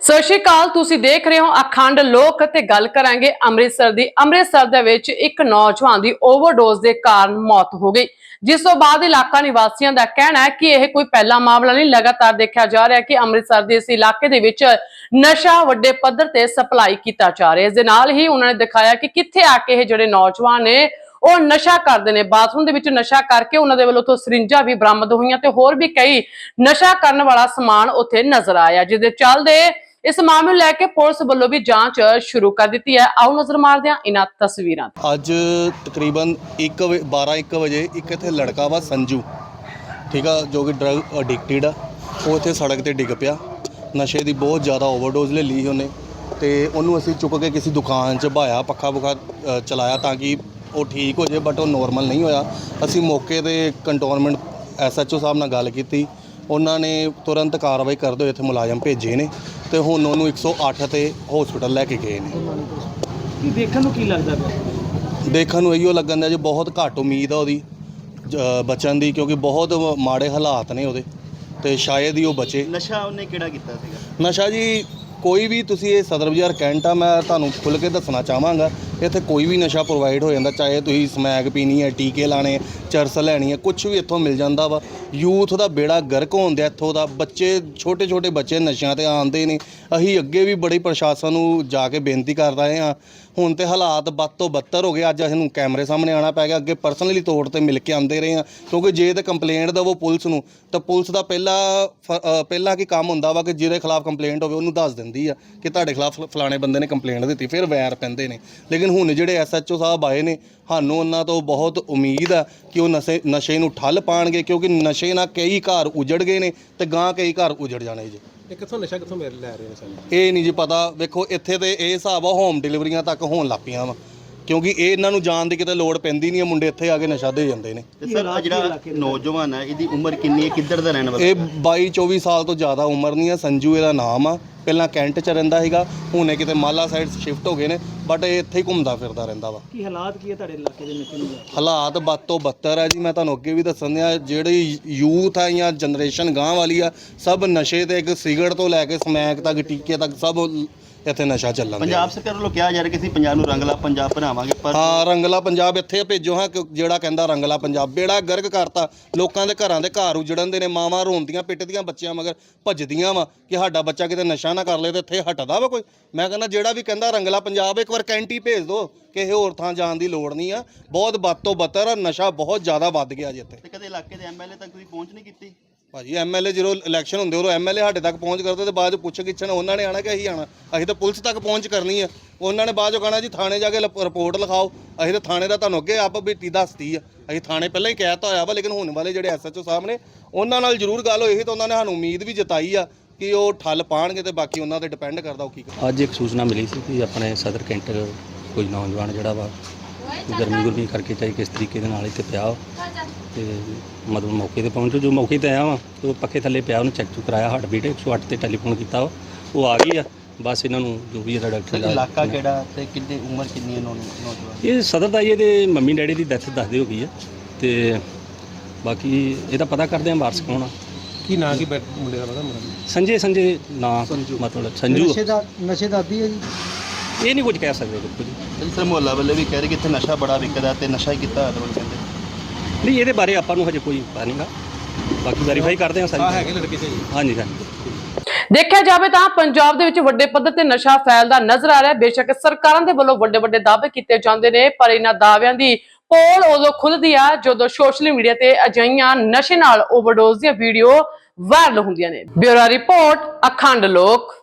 ਸਤਿ ਸ਼੍ਰੀ ਅਕਾਲ, ਤੁਸੀਂ ਦੇਖ ਰਹੇ ਹੋ ਅਖੰਡ ਲੋਕ ਤੇ ਗੱਲ ਕਰਾਂਗੇ ਅੰਮ੍ਰਿਤਸਰ ਦੀ। ਅੰਮ੍ਰਿਤਸਰ ਦੇ ਵਿੱਚ ਇੱਕ ਨੌਜਵਾਨ ਦੀ ਓਵਰਡੋਜ਼ ਦੇ ਕਾਰਨ ਮੌਤ ਹੋ ਗਈ। ਜਿਸ ਤੋਂ ਬਾਅਦ ਇਲਾਕਾ ਨਿਵਾਸੀਆਂ ਦਾ ਕਹਿਣਾ ਹੈ ਕਿ ਇਹ ਕੋਈ ਪਹਿਲਾ ਮਾਮਲਾ ਨਹੀਂ, ਲਗਾਤਾਰ ਦੇਖਿਆ ਜਾ ਰਿਹਾ ਕਿ ਅੰਮ੍ਰਿਤਸਰ ਦੇ ਇਸ ਇਲਾਕੇ ਦੇ ਵਿੱਚ ਨਸ਼ਾ ਵੱਡੇ ਪੱਧਰ ਤੇ ਸਪਲਾਈ ਕੀਤਾ ਜਾ ਰਿਹਾ ਹੈ। ਇਸ ਦੇ ਨਾਲ ਹੀ ਉਹਨਾਂ ਨੇ ਦਿਖਾਇਆ ਕਿ ਕਿੱਥੇ ਆ ਕੇ ਇਹ ਜਿਹੜੇ ਨੌਜਵਾਨ ਨੇ ਉਹ ਨਸ਼ਾ ਕਰਦੇ ਨੇ, ਬਾਥਰੂਮ ਦੇ ਵਿੱਚ ਨਸ਼ਾ ਕਰਕੇ ਉਹਨਾਂ ਦੇ ਵੱਲੋਂ ਤੋਂ ਸਰਿੰਜਾਂ ਵੀ ਬਰਾਮਦ ਹੋਈਆਂ ਤੇ ਹੋਰ ਵੀ ਕਈ ਨਸ਼ਾ ਕਰਨ ਵਾਲਾ ਸਮਾਨ ਉੱਥੇ ਨਜ਼ਰ ਆਇਆ ਜਿਹਦੇ ਚੱਲਦੇ ਇਸ ਮਾਮਲੇ ਨੂੰ ਲੈ ਕੇ ਪੁਲਿਸ ਵੱਲੋਂ ਵੀ ਜਾਂਚ ਸ਼ੁਰੂ ਕਰ ਦਿੱਤੀ ਹੈ ਆਓ ਨਜ਼ਰ ਮਾਰਦੇ ਹਾਂ ਇਹਨਾਂ ਤਸਵੀਰਾਂ ਤੇ। ਅੱਜ ਤਕਰੀਬਨ 1 12 1 ਵਜੇ ਇੱਕ ਇੱਥੇ ਲੜਕਾ ਵਾ ਸੰਜੂ, ਠੀਕ ਆ, ਜੋ ਕਿ ਡਰਗ ਐਡਿਕਟਡ ਆ, ਉਹ ਇੱਥੇ ਸੜਕ ਤੇ ਡਿੱਗ ਪਿਆ ਨਸ਼ੇ ਦੀ ਬਹੁਤ ਜ਼ਿਆਦਾ ਓਵਰਡੋਜ਼ ਲੈ ਲਈ ਉਹਨੇ ਤੇ ਉਹਨੂੰ ਅਸੀਂ ਚੁੱਕ ਕੇ ਕਿਸੇ ਦੁਕਾਨ 'ਚ ਭਾਇਆ ਪੱਖਾ ਪੁਖਾ ਚਲਾਇਆ ਤਾਂ ਕਿ ਉਹ ਠੀਕ ਹੋ ਜਾਏ ਬਟ ਉਹ ਨੋਰਮਲ ਨਹੀਂ ਹੋਇਆ। ਅਸੀਂ ਮੌਕੇ ਤੇ ਕੰਟੋਨਮੈਂਟ ਐਸਐਚਓ ਸਾਹਿਬ ਨਾਲ ਗੱਲ ਕੀਤੀ। ਉਹਨਾਂ ਨੇ ਤੁਰੰਤ ਕਾਰਵਾਈ ਕਰਦੇ ਹੋਏ ਇੱਥੇ ਮੁਲਾਜ਼ਮ ਭੇਜੇ ਨੇ ਤੇ ਹੁਣ ਉਹਨੂੰ 108 ਤੇ ਹਸਪੀਟਲ ਲੈ ਕੇ ਗਏ ਨੇ। ਕੀ ਦੇਖਣ ਨੂੰ ਕੀ ਲੱਗਦਾ ਪਿਆ? ਦੇਖਣ ਨੂੰ ਇਹੀਓ ਲੱਗਣ ਦਾ ਜੀ ਬਹੁਤ ਘੱਟ ਉਮੀਦ ਆ ਉਹਦੀ ਜ- ਬਚਣ ਦੀ ਕਿਉਂਕਿ ਬਹੁਤ ਮਾੜੇ ਹਾਲਾਤ ਨੇ ਉਹਦੇ ਤੇ ਸ਼ਾਇਦ ਹੀ ਉਹ ਬਚੇ। ਨਸ਼ਾ ਉਹਨੇ ਕਿਹੜਾ ਕੀਤਾ ਸੀਗਾ? ਨਸ਼ਾ ਜੀ ਕੋਈ ਵੀ ਤੁਸੀਂ ਇਹ ਸਦਰ ਬਾਜ਼ਾਰ ਕੈਂਟ ਆ ਮੈਂ ਤੁਹਾਨੂੰ ਖੁੱਲ ਕੇ ਦੱਸਣਾ ਚਾਹਾਂਗਾ। ਇੱਥੇ ਕੋਈ ਵੀ ਨਸ਼ਾ ਪ੍ਰੋਵਾਈਡ ਹੋ ਜਾਂਦਾ ਚਾਹੇ ਤੁਸੀਂ ਸਮੈਕ ਪੀਣੀ ਹੈ ਟੀਕੇ ਲਾਣੇ ਚਰਸ ਲੈਣੀ ਹੈ ਕੁਝ ਵੀ ਇੱਥੋਂ ਮਿਲ ਜਾਂਦਾ ਵਾ। ਯੂਥ ਦਾ ਬੇੜਾ ਗਰਕ ਹੋਣ ਦਿਆ ਇੱਥੋਂ ਦਾ ਬੱਚੇ ਛੋਟੇ ਛੋਟੇ ਬੱਚੇ ਨਸ਼ਿਆਂ ਤੇ ਆਉਂਦੇ ਨੇ। ਅਸੀਂ ਅੱਗੇ ਵੀ ਬੜੀ ਪ੍ਰਸ਼ਾਸਨ ਨੂੰ ਜਾ ਕੇ ਬੇਨਤੀ ਕਰ ਰਹੇ ਹਾਂ। ਹੁਣ ਤੇ ਹਾਲਾਤ ਬਦ ਤੋਂ ਬੱਤਰ ਹੋ ਗਏ ਅੱਜ ਅਸੀਂ ਨੂੰ ਕੈਮਰੇ ਸਾਹਮਣੇ ਆਣਾ ਪੈ ਗਿਆ ਅੱਗੇ ਪਰਸਨਲੀ ਤੌਰ ਤੇ ਮਿਲ ਕੇ ਆਉਂਦੇ ਰਹੇ ਹਾਂ। ਕਿਉਂਕਿ ਜੇ ਤੇ ਕੰਪਲੇਂਟ ਦਵੋ ਪੁਲਿਸ ਨੂੰ ਤਾਂ ਪੁਲਿਸ ਦਾ ਪਹਿਲਾ ਫ- ਅ, ਪਹਿਲਾ ਕੀ ਕੰਮ ਹੁੰਦਾ ਵਾ ਕਿ ਜਿਹਦੇ ਖਿਲਾਫ ਕੰਪਲੇਂਟ ਹੋਵੇ ਉਹਨੂੰ ਦੱਸ ਦਿੰਦੀ ਆ ਕਿ ਤੁਹਾਡੇ ਖਿਲਾਫ ਫਲਾਣੇ ਬੰਦੇ ਨੇ ਕੰਪਲੇਂਟ ਦਿੱਤੀ ਫਿਰ ਵੈਰ ਪੈਂਦੇ ਨੇ। ਲੇਕਿਨ ਹੁਣ ਜਿਹੜੇ ਐਸਐਚਓ ਸਾਹਿਬ ਆਏ ਨੇ ਸਾਨੂੰ ਉਹਨਾਂ ਤੋਂ ਬਹੁਤ ਉਮੀਦ ਆ ਕਿ ਉਹ ਨਸ਼ੇ ਨਸ਼ੇ ਨੂੰ ਠੱਲ ਪਾਣਗੇ ਕਿਉਂਕਿ ਨਸ਼ੇ ਨਾਲ ਕਈ ਘਰ ਉਜੜ ਗਏ ਨੇ ਤੇ ਗਾਂ ਕਈ ਘਰ ਉਜੜ ਜਾਣੇ ਜੀ। ਇਹ ਕਿੱਥੋਂ ਨਸ਼ਾ ਕਿੱਥੋਂ ਲੈ ਰਹੇ ਨੇ ਸਾਨੂੰ? ਇਹ ਨਹੀਂ ਜੀ ਪਤਾ। ਵੇਖੋ ਇੱਥੇ ਤੇ ਇਹ ਹਿਸਾਬ ਆ ਹੋਮ ਡਿਲੀਵਰੀਆਂ ਤੱਕ ਹੋਣ ਲੱਪੀਆਂ ਵਾ। ਕਿਉਂਕਿ ਇਹ ਇਹਨਾਂ ਨੂੰ ਜਾਣ ਦੀ ਕਿਤੇ ਲੋੜ ਪੈਂਦੀ ਨਹੀਂ ਹੈ ਮੁੰਡੇ ਇੱਥੇ ਆ ਕੇ ਨਸ਼ਾ ਦੇ ਜਾਂਦੇ ਨੇ। ਤੇ ਸਰ ਆਹ ਜਿਹੜਾ ਨੌਜਵਾਨ ਹੈ ਇਹਦੀ ਉਮਰ ਕਿੰਨੀ ਹੈ? ਕਿੱਧਰ ਦਾ ਰਹਿਣ ਵਾਲਾ ਇਹ 22 24 ਸਾਲ ਤੋਂ ਜ਼ਿਆਦਾ ਉਮਰ ਨਹੀਂ ਹੈ ਸੰਜੂ ਇਹਦਾ ਨਾਮ ਆ। ਪਹਿਲਾਂ ਕੈਂਟ ਚ ਰਹਿੰਦਾ ਸੀਗਾ ਹੁਣ ਇਹ ਕਿਤੇ ਮਾਲਾ ਸਾਈਡ ਸ਼ਿਫਟ ਹੋ ਗਏ ਨੇ ਬਟ ਇਹ ਇੱਥੇ ਹੀ ਘੁੰਮਦਾ ਫਿਰਦਾ ਰਹਿੰਦਾ ਵਾ। ਕੀ ਹਾਲਾਤ ਕੀ ਹੈ ਤੁਹਾਡੇ ਇਲਾਕੇ ਦੇ ਨਸ਼ੇ ਨੂੰ ਲੈ ਕੇ? ਹਾਲਾਤ ਬਦ ਤੋਂ ਬੱਤਰ ਹੈ ਜੀ ਮੈਂ ਤੁਹਾਨੂੰ ਅੱਗੇ ਵੀ ਦੱਸਣ ਦਿਆਂ ਜਿਹੜੀ ਯੂਥ ਆ ਜਾਂ ਜਨਰੇਸ਼ਨ ਗਾਂ ਵਾਲੀ ਆ ਸਭ ਨਸ਼ੇ ਤੇ ਇੱਕ ਸਿਗਰਟ ਤੋਂ ਲੈ ਕੇ ਸਮੈਕ ਤੱਕ ਟੀਕੇ ਤੱਕ ਸਭ ਇੱਥੇ ਨਸ਼ਾ ਚੱਲਣ ਦਿਆ। ਪੰਜਾਬ ਸਰਕਾਰ ਵੱਲੋਂ ਕਿਹਾ ਜਾ ਰਿਹਾ ਕਿ ਅਸੀਂ ਪੰਜਾਬ ਨੂੰ ਰੰਗਲਾ ਪੰਜਾਬ ਬਣਾਵਾਂਗੇ ਪਰ ਹਾਂ ਰੰਗਲਾ ਪੰਜਾਬ ਇੱਥੇ ਭੇਜੋ ਹਾਂ ਕਿ ਜਿਹੜਾ ਕਹਿੰਦਾ ਰੰਗਲਾ ਪੰਜਾਬ। ਬੇੜਾ ਗਰਕ ਕਰਤਾ ਲੋਕਾਂ ਦੇ ਘਰਾਂ ਦੇ ਘਰ ਉਜੜਨ ਦੇ ਨੇ ਮਾਵਾਂ ਰੋਂਦੀਆਂ ਪਿੱਟਦੀਆਂ ਬੱਚਿਆਂ ਮਗਰ ਭੱਜਦੀਆਂ ਵਾ ਕਿ ਸਾਡਾ ਬੱਚਾ ਕਿਤੇ ਨਸ਼ਾ ਨਾ ਕਰ ਲੇ ਤੇ ਇੱਥੇ ਹਟਦਾ ਵਾ ਕੋਈ? ਮੈਂ ਕਹਿੰਦਾ ਜਿਹੜਾ ਵੀ ਕਹਿੰਦਾ ਰੰਗਲਾ ਪੰਜਾਬ ਇੱਕ ਵਾਰ ਕੈਂਟੀ ਭੇਜ ਦਿਓ ਕਿਸੇ ਹੋਰ ਥਾਂ ਜਾਣ ਦੀ ਲੋੜ ਨਹੀਂ ਆ। ਬਹੁਤ ਵੱਧ ਤੋਂ ਬੱਤਰ ਨਸ਼ਾ ਬਹੁਤ ਜ਼ਿਆਦਾ ਵੱਧ ਗਿਆ ਜੀ ਇੱਥੇ। ਤੇ ਕਦੇ ਇਲਾਕੇ ਦੇ ਐਮਐਲਏ ਤੱਕ ਤੁਸੀਂ ਪਹੁੰਚ ਨਹੀਂ ਕੀਤੀ? ਭਾਜੀ ਐਮਐਲਏ ਜਦੋਂ ਇਲੈਕਸ਼ਨ ਹੁੰਦੇ, ਉਦੋਂ ਐਮਐਲਏ ਸਾਡੇ ਤੱਕ ਪਹੁੰਚ ਕਰਦੇ ਤੇ ਬਾਅਦ ਚ ਪੁੱਛ ਗਿੱਛਣ ਉਹਨਾਂ ਨੇ ਆਣਾ ਕਿ ਅਸੀਂ ਆਣਾ। ਅਸੀਂ ਤਾਂ ਪੁਲਿਸ ਤੱਕ ਪਹੁੰਚ ਕਰਨੀ ਆ। ਉਹਨਾਂ ਨੇ ਬਾਅਦ ਚ ਕਹਣਾ ਜੀ, ਥਾਣੇ ਜਾ ਕੇ ਰਿਪੋਰਟ ਲਿਖਾਓ। ਅਸੀਂ ਤਾਂ ਥਾਣੇ ਦਾ ਤੁਹਾਨੂੰ ਅੱਗੇ ਆਪ ਬੀਤੀ ਦੱਸਤੀ ਆ। ਅਸੀਂ ਥਾਣੇ ਪਹਿਲਾਂ ਹੀ ਕਹਿਤਾ ਹੋਇਆ ਵਾ, ਲੇਕਿਨ ਹੁਣ ਵਾਲੇ ਜਿਹੜੇ ਐਸਐਚਓ ਸਾਹਿਬ ਨੇ, ਉਹਨਾਂ ਨਾਲ ਜ਼ਰੂਰ ਗੱਲ ਹੋਈ ਸੀ ਤਾਂ ਉਹਨਾਂ ਨੇ ਸਾਨੂੰ ਉਮੀਦ ਵੀ ਜਤਾਈ ਆ ਕਿ ਉਹ ਠੱਲ ਪਾਣਗੇ ਤੇ ਬਾਕੀ ਉਹਨਾਂ ਤੇ ਡਿਪੈਂਡ ਕਰਦਾ ਉਹ ਕੀ ਅੱਜ ਇੱਕ ਸੂਚਨਾ ਮਿਲੀ ਸੀ ਕਿ ਆਪਣੇ ਸਦਰ ਕੈਂਟ ਕੋਈ ਨੌਜਵਾਨ ਜਿਹੜਾ ਵਾ ਗਰਮੀ ਗੁਰਮੀ ਕਰਕੇ ਚਾਹੇ ਕਿਸ ਤਰੀਕੇ ਦੇ ਨਾਲ ਇੱਥੇ ਪਿਆ ਤੇ ਮਤਲਬ ਮੌਕੇ ਤੇ ਪਹੁੰਚੋ। ਜੋ ਮੌਕੇ ਤੇ ਆਇਆ ਵਾ ਤੇ ਉਹ ਪੱਖੇ ਥੱਲੇ ਪਿਆ ਉਹਨੂੰ ਚੈੱਕ ਚੁੱਕ ਕਰਾਇਆ ਹਾਰਟ ਬੀਟ 108 ਤੇ ਟੈਲੀਫੋਨ ਕੀਤਾ ਉਹ। ਆ ਗਈ ਆ ਬਸ ਇਹਨਾਂ ਨੂੰ ਜੋ ਵੀ ਇਹਦਾ ਡਾਕਟਰ ਇਲਾਕਾ ਕਿਹੜਾ ਤੇ ਕਿੰਨੀ ਉਮਰ ਕਿੰਨੀ ਹੈ ਨੌ- ਨੌਜਵਾਨ? ਇਹ ਸਦਰ ਦਾ ਇਹਦੇ ਮੰਮੀ ਡੈਡੀ ਦੀ ਡੈਥ ਦੱਸਦੇ ਹੋ ਗਈ ਆ। ਤੇ ਬਾਕੀ ਇਹਦਾ ਪਤਾ ਕਰਦੇ ਆ ਵਾਰਸ ਕੌਣ ਆ। ਕੀ ਨਾਂ ਕੀ ਬੈ- ਮੁੰਡੇ ਦਾ ਪਤਾ ਮੇਰਾ? ਸੰਜੇ ਸੰਜੇ ਨਾਂ ਮਤਲਬ ਸੰਜੂ ਦਾ ਨਸ਼ੇ ਦਾ ਆਦੀ ਹੈ ਜੀ। ਇਹ ਨਹੀਂ ਕੁਝ ਕਹਿ ਸਕਦੇ ਬਿਲਕੁਲ ਜੀ। ਤੇ ਸਰ ਮੁਹੱਲਾ ਵਾਲੇ ਵੀ ਕਹਿ ਰਹੇ ਕਿ ਇੱਥੇ ਨਸ਼ਾ ਬੜਾ ਵਿਕਦਾ ਤੇ ਨਸ਼ਾ ਹੀ ਕੀਤਾ ਹੋਇਆ ਲੋਕ ਕਹਿੰਦੇ ਨਹੀਂ ਇਹਦੇ ਬਾਰੇ ਆਪਾਂ ਨੂੰ ਹਜੇ ਕੋਈ ਪਤਾ ਨਹੀਂਗਾ ਬਾਕੀ ਵੈਰੀਫਾਈ ਕਰਦੇ ਹਾਂ ਸਾਰੀ। ਹੈਗੇ ਲੜਕੇ ਜੀ। ਹਾਂਜੀ ਹਾਂਜੀ। ਦੇਖਿਆ ਜਾਵੇ ਤਾਂ ਪੰਜਾਬ ਦੇ ਵਿੱਚ ਵੱਡੇ ਪੱਧਰ ਤੇ ਨਸ਼ਾ ਫੈਲਦਾ ਨਜ਼ਰ ਆ ਰਿਹਾ। ਬੇਸ਼ੱਕ ਸਰਕਾਰਾਂ ਦੇ ਵੱਲੋਂ ਵੱਡੇ ਵੱਡੇ ਦਾਅਵੇ ਕੀਤੇ ਜਾਂਦੇ ਨੇ ਪਰ ਇਹਨਾਂ ਦਾਅਵਿਆਂ ਦੀ ਪੋਲ ਉਦੋਂ ਖੁੱਲਦੀ ਆ ਜਦੋਂ ਸੋਸ਼ਲ ਮੀਡੀਆ ਤੇ ਅਜਿਹੀਆਂ ਨਸ਼ੇ ਨਾਲ ਓਵਰਡੋਜ਼ ਦੀਆਂ ਵੀਡੀਓ ਵਾਇਰਲ ਹੁੰਦੀਆਂ ਨੇ। ਬਿਊਰੋ ਰਿਪੋਰਟ ਅਖੰਡ ਲੋਕ।